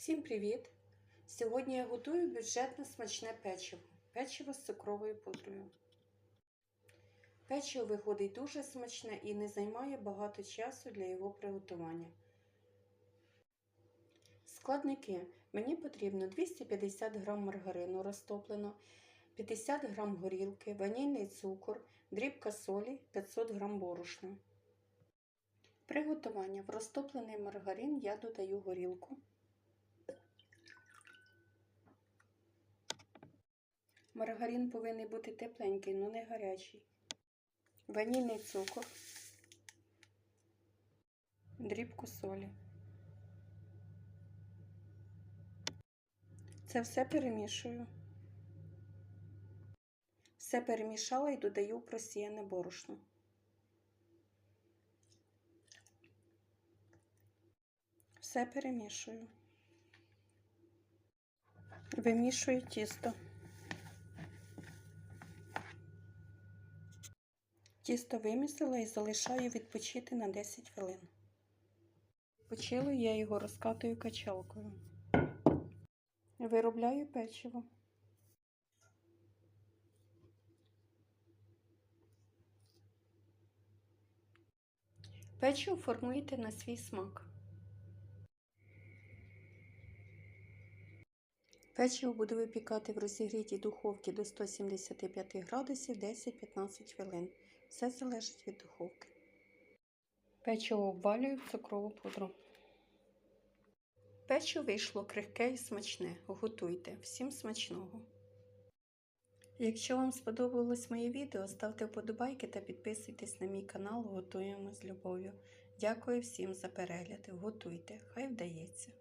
Всім привіт! Сьогодні я готую бюджетне смачне печиво. Печиво з цукровою пудрою. Печиво виходить дуже смачне і не займає багато часу для його приготування. Складники. Мені потрібно 250 г маргарину розтоплено, 50 г горілки, ванільний цукор, дрібка солі, 500 г борошна. Приготування. В розтоплений маргарин я додаю горілку. Маргарин повинен бути тепленький, але не гарячий. Ванільний цукор, дрібку солі. Це все перемішую. Все перемішала і додаю просіяне борошно. Все перемішую. Вимішую тісто. Тісто вимісила і залишаю відпочити на 10 хвилин. Відпочило я його розкатую качалкою. Виробляю печиво. Печиво формуйте на свій смак. Печиво буду випікати в розігрітій духовці до 175 градусів 10-15 хвилин. Все залежить від духовки. Печиво обвалюю в цукрову пудру. Печиво вийшло крихке і смачне. Готуйте. Всім смачного! Якщо вам сподобалось моє відео, ставте вподобайки та підписуйтесь на мій канал Готуємо з любов'ю. Дякую всім за перегляд. Готуйте, хай вдається!